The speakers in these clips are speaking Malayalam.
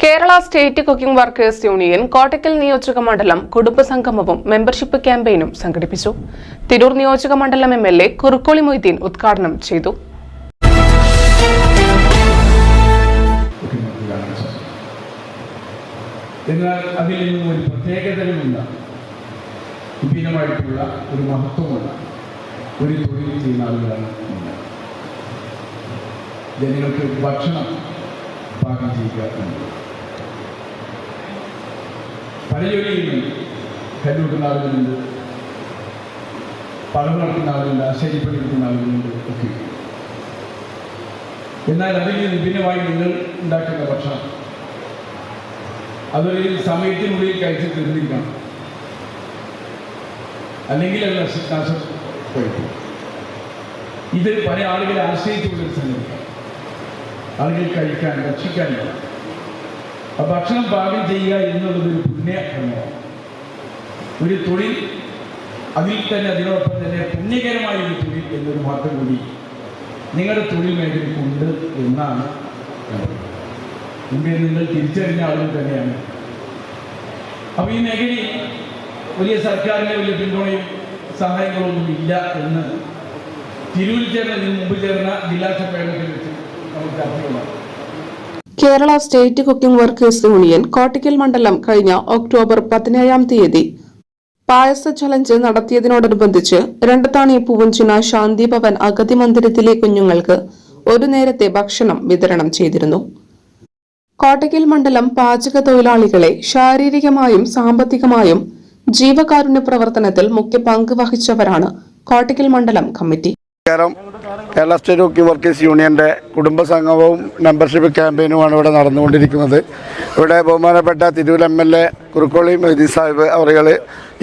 Kerala state cooking workers union Kottakkal നിയോജക മണ്ഡലം കുടുംബ സംഗമവും മെമ്പർഷിപ്പ് ക്യാമ്പയിനും സംഘടിപ്പിച്ചു. തിരൂർ നിയോജക മണ്ഡലം M L A Kurukkoli Moideen ഉദ്ഘാടനം ചെയ്തു. ഒരു ഒരു ഒരു. ജനങ്ങൾക്ക് ഭക്ഷണം പാകം ചെയ്യുക എന്നുള്ളത്. പല ജോലിയിലും കല്ലുകൂട്ടുന്ന ആളുകളുണ്ട്. പടം നടത്തുന്ന ആളുകളുണ്ട് ആശ്ചര്യപ്പെട്ടിരിക്കുന്ന ആളുകളുണ്ട് ഒക്കെ. എന്നാൽ അതിൽ വിഭിന്നമായി നിങ്ങൾ ഉണ്ടാക്കുന്ന ഭക്ഷണം. അതൊരു സമയത്തിനുള്ളിൽ കഴിച്ച് തീർന്നിരിക്കണം. അല്ലെങ്കിൽ അത് നശ നാശം പോയിട്ടു ഇത് പല ആളുകളെ ആശ്രയിച്ചുകൊണ്ടൊരു സംഗതി ആളുകൾ കഴിക്കാൻ ഭക്ഷിക്കാനില്ല. ഭക്ഷണം പാകം ചെയ്യുക എന്നുള്ളത് ഒരു പുണ്യകർമ്മമാണ് ഒരു തൊഴിൽ അതിൽ തന്നെ അതിനോടൊപ്പം തന്നെ പുണ്യകരമായ ഒരു തൊഴിൽ എന്നൊരു മാത്രം കൂടി നിങ്ങളുടെ തൊഴിൽ മേഖലയ്ക്കുണ്ട് എന്നാണ് ഇന്ത്യയിൽ നിങ്ങൾ തിരിച്ചറിഞ്ഞ ആളുകൾ തന്നെയാണ്. അപ്പോൾ ഈ മേഖലയിൽ വലിയ സർക്കാരിന്റെ വലിയ പിന്തുണയും സഹായങ്ങളൊന്നും ഇല്ല എന്ന് തിരൂരിൽ ചേർന്ന മുമ്പ് ചേർന്ന ജില്ലാ സമ്മേളനത്തിൽ വെച്ച് നമുക്ക് ചർച്ചയുണ്ടാകും Kerala state cooking workers union Kottakkal മണ്ഡലം കഴിഞ്ഞ ഒക്ടോബർ പതിനേഴാം തീയതി. പായസ ചലഞ്ച് നടത്തിയതിനോടനുബന്ധിച്ച് രണ്ടത്താണി പൂവഞ്ചിന ശാന്തി ഭവൻ അഗതി മന്ദിരത്തിലെ കുഞ്ഞുങ്ങൾക്ക് ഒരു നേരത്തെ ഭക്ഷണം വിതരണം ചെയ്തിരുന്നു. കോട്ടയ്ക്കൽ മണ്ഡലം പാചക തൊഴിലാളികളെ ശാരീരികമായും സാമ്പത്തികമായും ജീവകാരുണ്യ പ്രവർത്തനത്തിൽ മുഖ്യ പങ്ക് വഹിച്ചവരാണ് കോട്ടയ്ക്കൽ മണ്ഡലം committee. Kerala state hockey workers യൂണിയന്റെ കുടുംബ സംഗമവും മെമ്പർഷിപ്പ് ക്യാമ്പയിനുമാണ് ഇവിടെ നടന്നുകൊണ്ടിരിക്കുന്നത്. ഇവിടെ ബഹുമാനപ്പെട്ട Tirur M L A Kurukkoli Moideen Sahib അവരുകൾ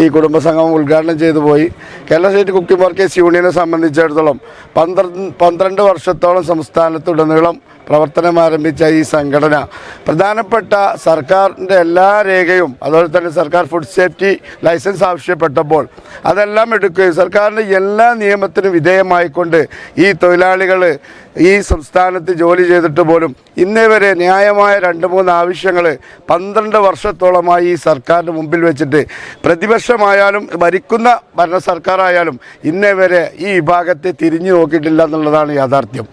ഈ കുടുംബ സംഗമം ഉദ്ഘാടനം ചെയ്തു പോയി. കേരള സ്റ്റേറ്റ് കുക്കിംഗ് വർക്കേഴ്സ് യൂണിയനെ സംബന്ധിച്ചിടത്തോളം പന്ത്രണ്ട് പന്ത്രണ്ട് വർഷത്തോളം സംസ്ഥാനത്തുടനീളം പ്രവർത്തനം ആരംഭിച്ച ഈ സംഘടന. പ്രധാനപ്പെട്ട സർക്കാരിന്റെ എല്ലാ രേഖയും അതുപോലെ തന്നെ സർക്കാർ ഫുഡ് സേഫ്റ്റി ലൈസൻസ് ആവശ്യപ്പെട്ടപ്പോൾ അതെല്ലാം എടുക്കുകയും സർക്കാരിന്റെ എല്ലാ നിയമത്തിനും വിധേയമായിക്കൊണ്ട് ഈ തൊഴിലാളികൾ ഈ സംസ്ഥാനത്ത് ജോലി ചെയ്തിട്ട് പോലും ഇന്നേ വരെ ന്യായമായ രണ്ട് മൂന്ന് ആവശ്യങ്ങൾ പന്ത്രണ്ട് വർഷത്തോളമായി ഈ സർക്കാരിന് മുമ്പിൽ വെച്ചിട്ട് പ്രതിപക്ഷമായാലും ഭരിക്കുന്ന ഭരണ സർക്കാരായാലും ഇന്നേ വരെ ഈ വിഭാഗത്തെ തിരിഞ്ഞു നോക്കിയിട്ടില്ല എന്നുള്ളതാണ് യാഥാർത്ഥ്യം.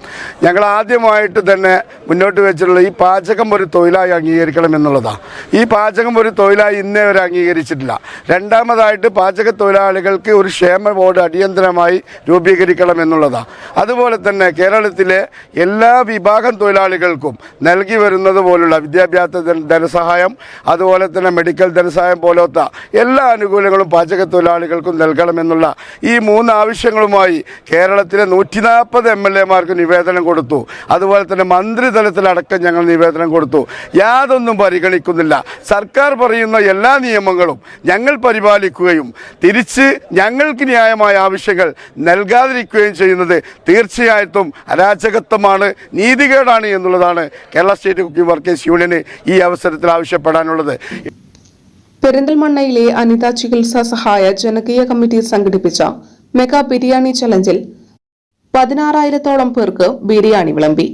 ഞങ്ങൾ ആദ്യമായിട്ട് തന്നെ മുന്നോട്ട് വെച്ചിട്ടുള്ള ഈ പാചകം ഒരു തൊഴിലായി അംഗീകരിക്കണം എന്നുള്ളതാണ് ഈ പാചകം ഒരു തൊഴിലായി ഇന്നേ വരെ അംഗീകരിച്ചിട്ടില്ല. രണ്ടാമതായിട്ട് പാചക തൊഴിലാളികൾക്ക് ഒരു ക്ഷേമ ബോർഡ് അടിയന്തരമായി രൂപീകരിക്കണം എന്നുള്ളതാണ് അതുപോലെ തന്നെ കേരളത്തിലെ എല്ലാ വിഭാഗം തൊഴിലാളികൾക്കും നൽകി വരുന്നത് പോലുള്ള വിദ്യാഭ്യാസ ധനസഹായം അതുപോലെ തന്നെ മെഡിക്കൽ ധനസഹായം പോലത്തെ എല്ലാ ആനുകൂല്യങ്ങളും പാചക തൊഴിലാളികൾക്കും നൽകണമെന്നുള്ള ഈ മൂന്ന് ആവശ്യങ്ങളുമായി കേരളത്തിലെ നൂറ്റി നാൽപ്പത് എം എൽ നിവേദനം കൊടുത്തു. അതുപോലെ തന്നെ മന്ത്രിതലത്തിലടക്കം ഞങ്ങൾ നിവേദനം കൊടുത്തു. യാതൊന്നും പരിഗണിക്കുന്നില്ല. സർക്കാർ പറയുന്ന എല്ലാ നിയമങ്ങളും ഞങ്ങൾ പരിപാലിക്കുകയും തിരിച്ച് ഞങ്ങൾക്ക് ന്യായമായ ആവശ്യങ്ങൾ നൽകാതിരിക്കുകയും ചെയ്യുന്നത് തീർച്ചയായിട്ടും അരാജകത്വമാണ് നീതികേടാണ് എന്നുള്ളതാണ് കേരള സ്റ്റേറ്റ് കുക്കിംഗ് വർക്കേഴ്സ് യൂണിയന് ഈ അവസരത്തിൽ ആവശ്യപ്പെടാനുള്ളത്. പെരിന്തൽമണ്ണയിലെ അനിത ചികിത്സാ സഹായ ജനകീയ കമ്മിറ്റി സംഘടിപ്പിച്ച മെഗാ ബിരിയാണി ചലഞ്ചിൽ പതിനാറായിരത്തോളം പേർക്ക് ബിരിയാണി വിളമ്പി.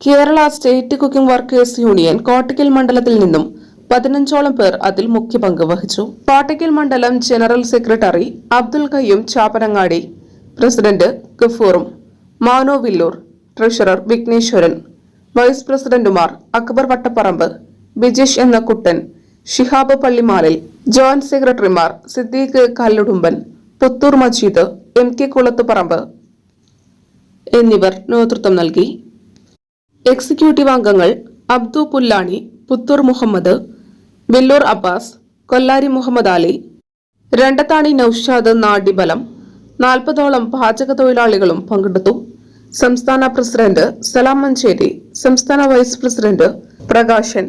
Kerala state cooking workers union Kottakkal മണ്ഡലത്തിൽ നിന്നും പതിനഞ്ചോളം പേർ അതിൽ മുഖ്യ പങ്ക് വഹിച്ചു. കോട്ടയ്ക്കൽ മണ്ഡലം general secretary Abdul Kayyum Chappanangadi president ഗഫൂറും മാനോ Villur treasurer Vigneshwaran vice പ്രസിഡന്റുമാർ അക്ബർ വട്ടപ്പറമ്പ് ബിജേഷ് എന്ന കുട്ടൻ ഷിഹാബ് പള്ളിമാലിൽ ജോയിന്റ് സെക്രട്ടറിമാർ സിദ്ദീഖ് കല്ലുടുമ്പൻ പുത്തൂർ മജീദ് എം കെ കുളത്തുപറമ്പ്. എന്നിവർ നേതൃത്വം നൽകി. എക്സിക്യൂട്ടീവ് അംഗങ്ങൾ അബ്ദു പുല്ലാണി പുത്തൂർ മുഹമ്മദ് വെല്ലൂർ അബ്ബാസ് കൊല്ലാരി മുഹമ്മദ് അലി രണ്ടത്താണി നൌഷാദ് നാഡിബലം നാൽപ്പതോളം പാചക തൊഴിലാളികളും പങ്കെടുത്തു. സംസ്ഥാന പ്രസിഡന്റ് സലാം മഞ്ചേരി സംസ്ഥാന വൈസ് പ്രസിഡന്റ് പ്രകാശൻ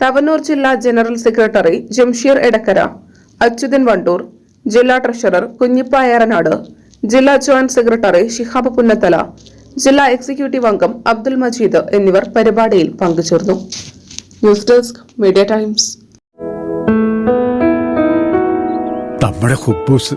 തവനൂർ ജില്ലാ ജനറൽ സെക്രട്ടറി ജംഷീർ എടക്കര അച്യുതൻ വണ്ടൂർ ജില്ലാ ട്രഷറർ കുഞ്ഞിപ്പ ഏറനാട് ജില്ലാ ജോയിന്റ് സെക്രട്ടറി ഷിഹാബ് പുന്നത്തല ജില്ലാ എക്സിക്യൂട്ടീവ് അംഗം അബ്ദുൽ മജീദ് എന്നിവർ പരിപാടിയിൽ പങ്കുചേർന്നു. News Desk Media Times. നമ്മുടെ കുബൂസ്